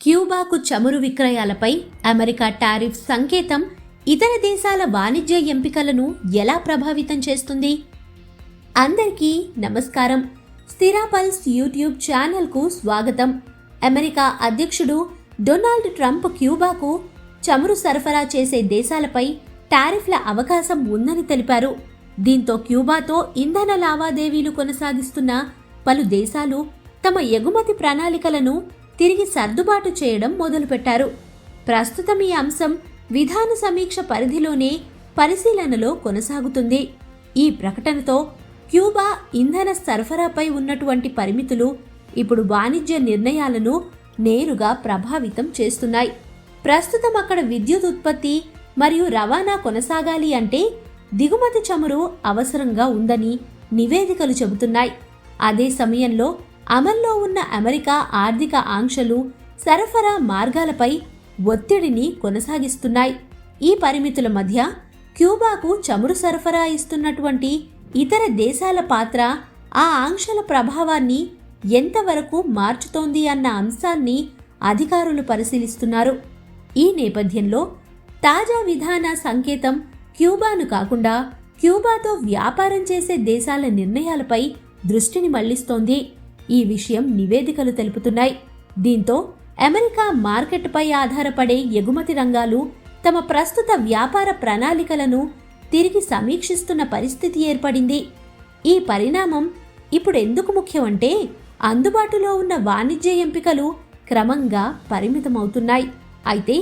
క్యూబాకు చమురు విక్రయాలపై America tariff సంకేతం ఇతర దేశాల వాణిజ్య ఎంపికలను ఎలా ప్రభావితం చేస్తుంది? అందరికీ నమస్కారం. స్థిరాపల్స్ యూట్యూబ్ ఛానల్కు స్వాగతం. అమెరికా అధ్యక్షుడు డొనాల్డ్ ట్రంప్ క్యూబాకు చమురు సరఫరా చేసే దేశాలపై టారిఫ్ల అవకాశం ఉందని తెలిపారు. దీంతో క్యూబాతో ఇంధన లావాదేవీలు కొనసాగిస్తున్న పలు దేశాలు తమ ఎగుమతి ప్రణాళికలను తిరిగి సర్దుబాటు చేయడం మొదలుపెట్టారు. ప్రస్తుతం ఈ అంశం విధాన సమీక్ష పరిధిలోనే పరిశీలనలో కొనసాగుతుంది. ఈ ప్రకటనతో క్యూబా ఇంధన సరఫరాపై ఉన్నటువంటి పరిమితులు ఇప్పుడు వాణిజ్య నిర్ణయాలను నేరుగా ప్రభావితం చేస్తున్నాయి. ప్రస్తుతం అక్కడ విద్యుత్ ఉత్పత్తి మరియు రవాణా కొనసాగాలి అంటే దిగుమతి చమురు అవసరంగా ఉందని నివేదికలు చెబుతున్నాయి. అదే సమయంలో అమల్లో ఉన్న అమెరికా ఆర్థిక ఆంక్షలు సరఫరా మార్గాలపై ఒత్తిడిని కొనసాగిస్తున్నాయి. ఈ పరిమితుల మధ్య క్యూబాకు చమురు సరఫరా ఇస్తున్నటువంటి ఇతర దేశాల పాత్ర ఆ ఆంక్షల ప్రభావాన్ని ఎంతవరకు మార్చుతోంది అన్న అంశాన్ని అధికారులు పరిశీలిస్తున్నారు. ఈ నేపథ్యంలో తాజా విధాన సంకేతం క్యూబాను కాకుండా క్యూబాతో వ్యాపారం చేసే దేశాల నిర్ణయాలపై దృష్టిని మళ్ళిస్తోంది. ఈ విషయం నివేదికలు తెలుపుతున్నాయి. దీంతో అమెరికా మార్కెట్పై ఆధారపడే ఎగుమతి రంగాలు తమ ప్రస్తుత వ్యాపార ప్రణాళికలను తిరిగి సమీక్షిస్తున్న పరిస్థితి ఏర్పడింది. ఈ పరిణామం ఇప్పుడు ఎందుకు ముఖ్యమంటే అందుబాటులో ఉన్న వాణిజ్య ఎంపికలు క్రమంగా పరిమితమవుతున్నాయి. అయితే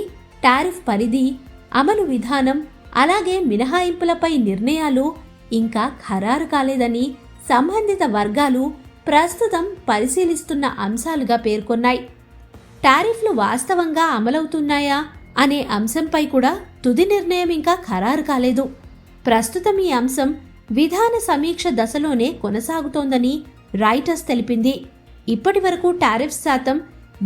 టారిఫ్ పరిధి అమలు విధానం అలాగే మినహాయింపులపై నిర్ణయాలు ఇంకా ఖరారు కాలేదని సంబంధిత వర్గాలు ప్రస్తుతం పరిశీలిస్తున్న అంశాలుగా పేర్కొన్నాయి. టారిఫ్లు వాస్తవంగా అమలవుతున్నాయా అనే అంశంపై కూడా తుది నిర్ణయం ఇంకా ఖరారు కాలేదు. ప్రస్తుతం ఈ అంశం విధాన సమీక్ష దశలోనే కొనసాగుతోందని రైటర్స్ తెలిపింది. ఇప్పటి వరకు టారిఫ్ శాతం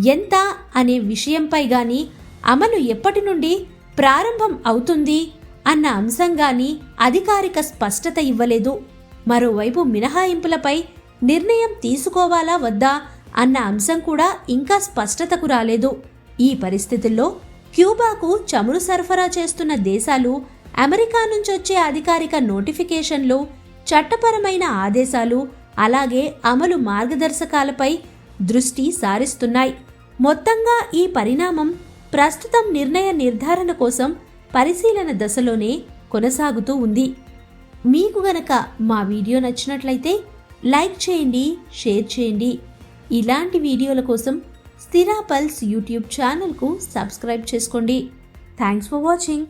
ఎంత అనే విషయంపై గాని అమలు ఎప్పటి నుండి ప్రారంభం అవుతుంది అన్న అంశం గాని అధికారిక స్పష్టత ఇవ్వలేదు. మరోవైపు మినహాయింపులపై నిర్ణయం తీసుకోవాలా వద్దా అన్న అంశం కూడా ఇంకా స్పష్టతకు రాలేదు. ఈ పరిస్థితుల్లో క్యూబాకు చమురు సరఫరా చేస్తున్న దేశాలు అమెరికా నుంచి వచ్చే అధికారిక నోటిఫికేషన్లు చట్టపరమైన ఆదేశాలు అలాగే అమలు మార్గదర్శకాలపై దృష్టి సారిస్తున్నాయి. మొత్తంగా ఈ పరిణామం ప్రస్తుతం నిర్ణయ నిర్ధారణ కోసం పరిశీలన దశలోనే కొనసాగుతూ ఉంది. మీకు గనక మా వీడియో నచ్చినట్లయితే లైక్ చేయండి షేర్ చేయండి. ఇలాంటి వీడియోల కోసం స్థిరా పల్స్ యూట్యూబ్ ఛానల్కు సబ్స్క్రైబ్ చేసుకోండి. Thanks for watching.